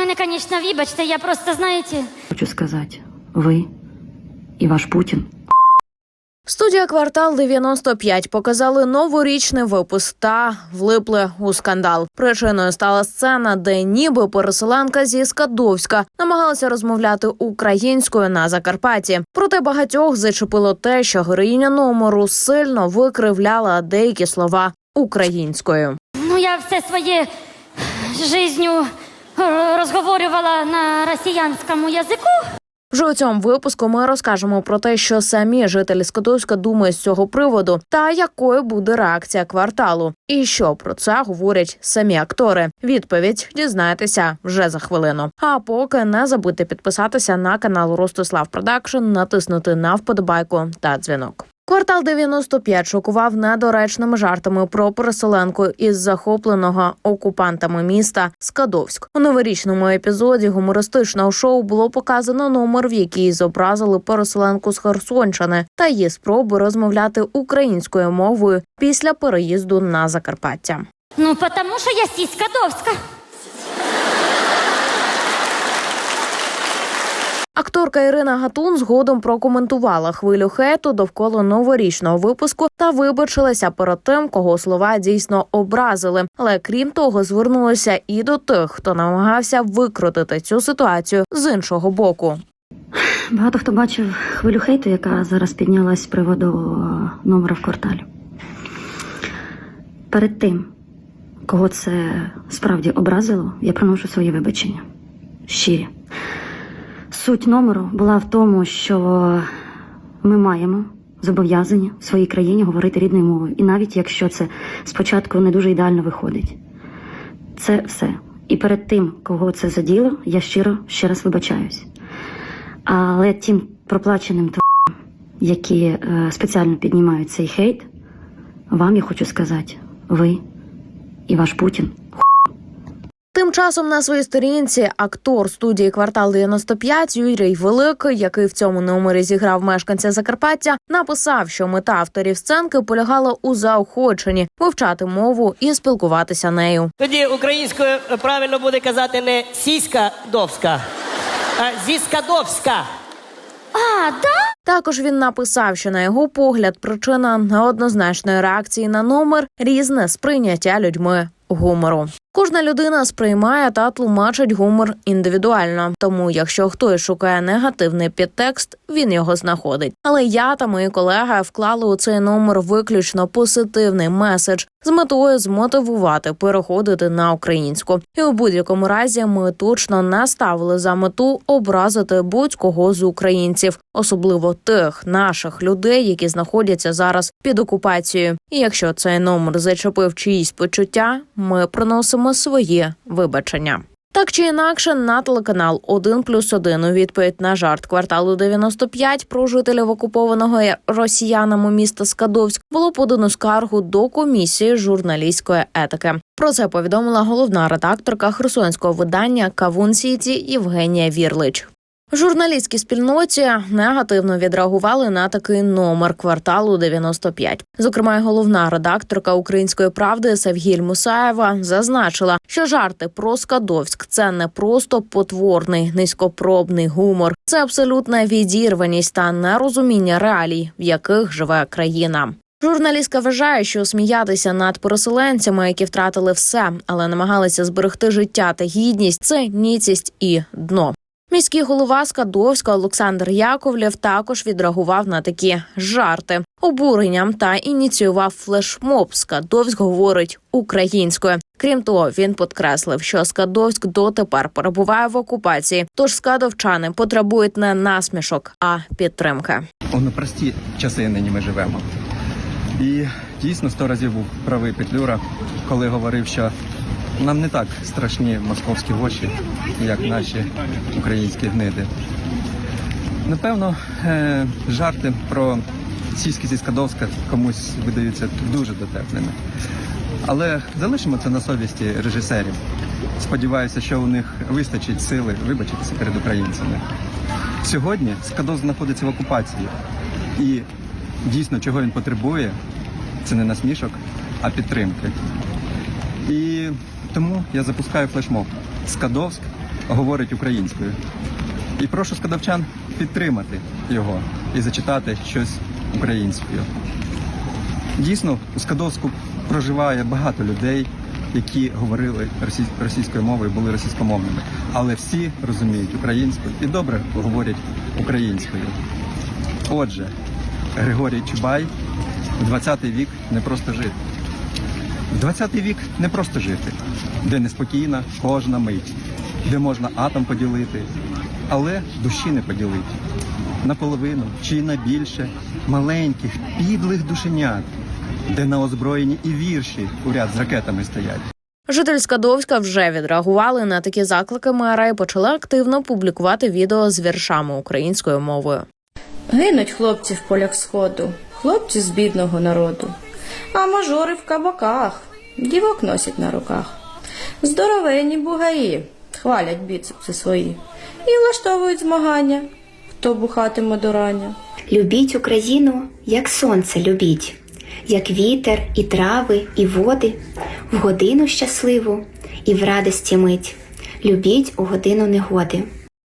мене, звісно, вибачте, я просто, знаєте, Хочу сказати, ви і ваш Путін Студія квартал 95 показали новорічний випуск та влипли у скандал. Причиною стала сцена, де ніби переселенка зі Скадовська намагалася розмовляти українською на Закарпатті. Проте багатьох зачепило те, що героїня номеру сильно викривляла деякі слова українською. ну я все своє жизнью е, розговорювала на росіянському язику. Вже у цьому випуску ми розкажемо про те, що самі жителі Скадовська думають з цього приводу, та якою буде реакція кварталу, і що про це говорять самі актори. Відповідь дізнаєтеся вже за хвилину. А поки не забудьте підписатися на канал Ростислав Продакшн, натиснути на вподобайку та дзвінок. Квартал 95 шокував недоречними жартами про переселенку із захопленого окупантами міста Скадовськ. У новорічному епізоді гумористичного шоу було показано номер, в якій зобразили переселенку з Херсонщини та її спроби розмовляти українською мовою після переїзду на Закарпаття. Ну, тому що я сіська Довська. Акторка Ірина Гатун згодом прокоментувала хвилю хейту довкола новорічного випуску та вибачилася перед тим, кого слова дійсно образили. Але крім того, звернулася і до тих, хто намагався викрутити цю ситуацію з іншого боку. Багато хто бачив хвилю хейту, яка зараз піднялась з приводу е, номера в кварталі. Перед тим, кого це справді образило, я приношу свої вибачення. Щирі. Суть номеру була в тому, що ми маємо зобов'язані в своїй країні говорити рідною мовою. І навіть якщо це спочатку не дуже ідеально виходить. Це все. І перед тим, кого це заділо, я щиро ще раз вибачаюсь. Але тим проплаченим тварям, які е, спеціально піднімають цей хейт, вам я хочу сказати, ви і ваш Путін Тим часом на своїй сторінці актор студії квартал 95 Юрій Великий, який в цьому номері зіграв мешканця Закарпаття, написав, що мета авторів сценки полягала у заохоченні вивчати мову і спілкуватися нею. Тоді українською правильно буде казати не сіська довська, а зіскадовська. А, да? Також він написав, що на його погляд причина неоднозначної реакції на номер різне сприйняття людьми гумору. Кожна людина сприймає та тлумачить гумор індивідуально. Тому, якщо хтось шукає негативний підтекст, він його знаходить. Але я та мої колеги вклали у цей номер виключно позитивний меседж з метою змотивувати переходити на українську. І у будь-якому разі ми точно не ставили за мету образити будь-кого з українців, особливо тих наших людей, які знаходяться зараз під окупацією. І якщо цей номер зачепив чиїсь почуття, ми приносимо своє вибачення. Так чи інакше, на телеканал 1 плюс 1 у відповідь на жарт кварталу 95 про жителів окупованого росіянами міста Скадовськ було подано скаргу до комісії журналістської етики. Про це повідомила головна редакторка херсонського видання Кавун Сіті Євгенія Вірлич. В журналістській спільноті негативно відреагували на такий номер кварталу 95. Зокрема, головна редакторка української правди Савгіль Мусаєва зазначила, що жарти про Скадовськ це не просто потворний низькопробний гумор, це абсолютна відірваність та нерозуміння реалій, в яких живе країна. Журналістка вважає, що сміятися над переселенцями, які втратили все, але намагалися зберегти життя та гідність, це ніцість і дно. Міський голова Скадовська Олександр Яковлєв також відреагував на такі жарти обуренням та ініціював флешмоб. Скадовськ говорить українською. Крім того, він підкреслив, що Скадовськ дотепер перебуває в окупації. Тож скадовчани потребують не насмішок, а підтримки. У непрості часи нині ми живемо. І дійсно сто разів був правий Петлюра, коли говорив, що нам не так страшні московські воші, як наші українські гниди. Напевно, е, жарти про сільські зі Скадовська комусь видаються дуже дотепними. Але залишимо це на совісті режисерів. Сподіваюся, що у них вистачить сили вибачитися перед українцями. Сьогодні Скадов знаходиться в окупації. І дійсно, чого він потребує, це не насмішок, а підтримки. І тому я запускаю флешмоб. Скадовськ говорить українською. І прошу скадовчан підтримати його і зачитати щось українською. Дійсно, у Скадовську проживає багато людей, які говорили російською мовою, були російськомовними, але всі розуміють українською і добре говорять українською. Отже, Григорій Чубай в 20 вік не просто жив. 20-й вік не просто жити, де неспокійна кожна мить, де можна атом поділити, але душі не поділити. Наполовину чи на більше маленьких, підлих душенят, де на озброєні і вірші уряд з ракетами стоять. Житель Скадовська вже відреагували на такі заклики мера і почала активно публікувати відео з віршами українською мовою. Гинуть хлопці в полях сходу, хлопці з бідного народу а мажори в кабаках, дівок носять на руках. Здоровенні бугаї хвалять біцепси свої і влаштовують змагання, хто бухатиме до рання. Любіть Україну, як сонце любіть, як вітер, і трави, і води, в годину щасливу і в радості мить. Любіть у годину негоди.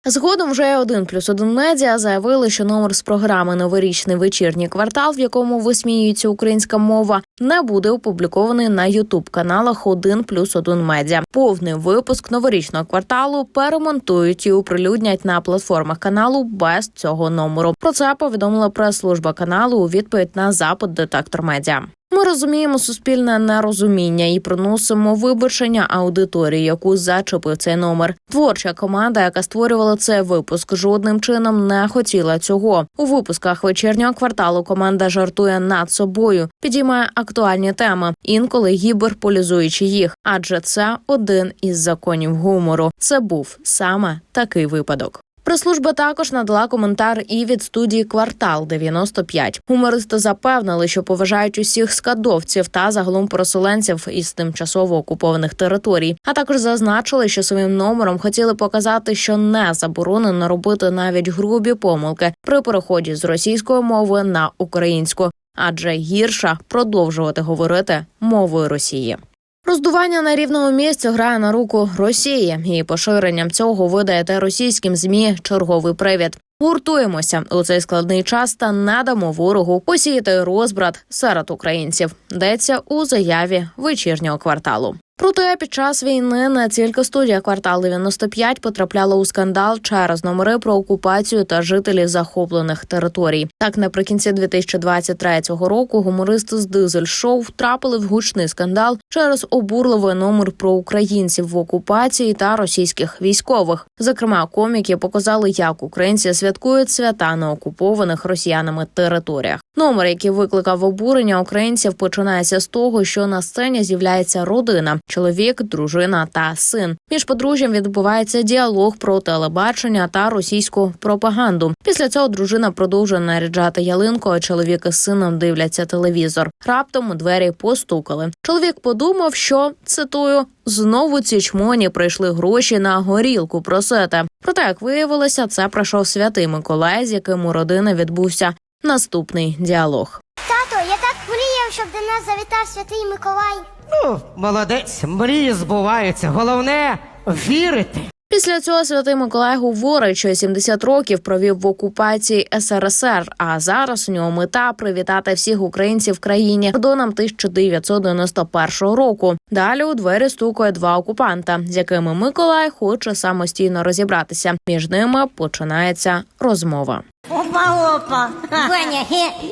Згодом вже один плюс один медіа заявили, що номер з програми Новорічний вечірній квартал, в якому висміюється українська мова, не буде опублікований на ютуб каналах один плюс один медіа. Повний випуск новорічного кварталу перемонтують і оприлюднять на платформах каналу без цього номеру. Про це повідомила прес-служба каналу у відповідь на запит детектор медіа. Ми розуміємо суспільне нерозуміння і приносимо вибачення аудиторії, яку зачепив цей номер. Творча команда, яка створювала цей випуск, жодним чином не хотіла цього. У випусках вечірнього кварталу команда жартує над собою, підіймає актуальні теми, інколи гіперполізуючи їх. Адже це один із законів гумору. Це був саме такий випадок. Прес-служба також надала коментар і від студії Квартал 95. Гумористи запевнили, що поважають усіх скадовців та загалом переселенців із тимчасово окупованих територій. А також зазначили, що своїм номером хотіли показати, що не заборонено робити навіть грубі помилки при переході з російської мови на українську, адже гірше продовжувати говорити мовою Росії. Роздування на рівному місці грає на руку Росії, і поширенням цього видаєте російським змі черговий привід. Гуртуємося у цей складний час та надамо ворогу посіяти розбрат серед українців. Деться у заяві вечірнього кварталу. Проте під час війни не тільки студія квартал 95 потрапляла у скандал через номери про окупацію та жителів захоплених територій. Так, наприкінці 2023 року гумористи з дизель шоу втрапили в гучний скандал через обурливий номер про українців в окупації та російських військових. Зокрема, коміки показали, як українці святкують свята на окупованих росіянами територіях. Номер, який викликав обурення українців, починається з того, що на сцені з'являється родина: чоловік, дружина та син. Між подружжям відбувається діалог про телебачення та російську пропаганду. Після цього дружина продовжує наряджати ялинку, а чоловік із сином дивляться телевізор. Раптом у двері постукали. Чоловік подумав, що цитую. Знову ці чмоні прийшли гроші на горілку просити. Проте, як виявилося, це пройшов святий Миколай, з яким у родини відбувся наступний діалог. Тато, я так мріяв, щоб до нас завітав святий Миколай. Ну, молодець, мрії збуваються. Головне вірити. Після цього святий Миколай говорить, що 70 років провів в окупації СРСР. А зараз у нього мета привітати всіх українців в країні кордоном 1991 року. Далі у двері стукає два окупанта, з якими Миколай хоче самостійно розібратися. Між ними починається розмова. Опа, опа. Ваня,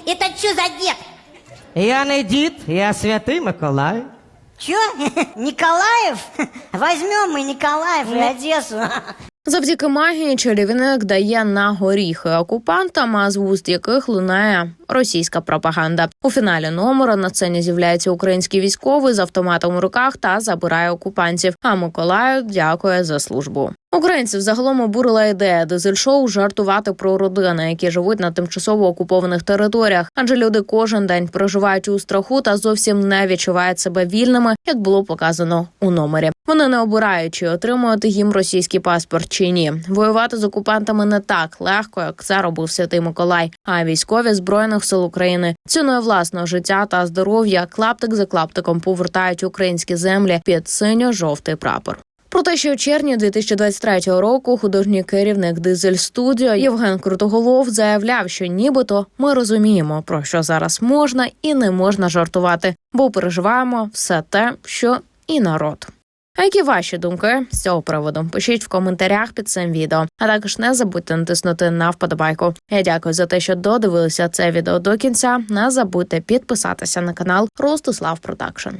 это что за дед? Я не дід, я святий Миколай. Че? Николаев? Возьмем мы Николаев и Одессу. Завдяки магії чарівник дає на горіхи окупантам, а з вуст яких лунає російська пропаганда. У фіналі номера на сцені з'являється український військовий з автоматом у руках та забирає окупантів. А Миколаю дякує за службу. Українців загалом обурила ідея дизель-шоу жартувати про родини, які живуть на тимчасово окупованих територіях, адже люди кожен день проживають у страху та зовсім не відчувають себе вільними, як було показано у номері. Вони не обирають, чи отримувати їм російський паспорт чи ні. Воювати з окупантами не так легко, як це робив Святий Миколай. А військові збройних сил України ціною власного життя та здоров'я клаптик за клаптиком повертають українські землі під синьо-жовтий прапор. Про те, що у червні 2023 року художній керівник Дизель Студіо Євген Крутоголов заявляв, що нібито ми розуміємо, про що зараз можна і не можна жартувати, бо переживаємо все те, що і народ. А які ваші думки з цього приводу? Пишіть в коментарях під цим відео. А також не забудьте натиснути на вподобайку. Я дякую за те, що додивилися це відео до кінця. Не забудьте підписатися на канал Ростислав Продакшн.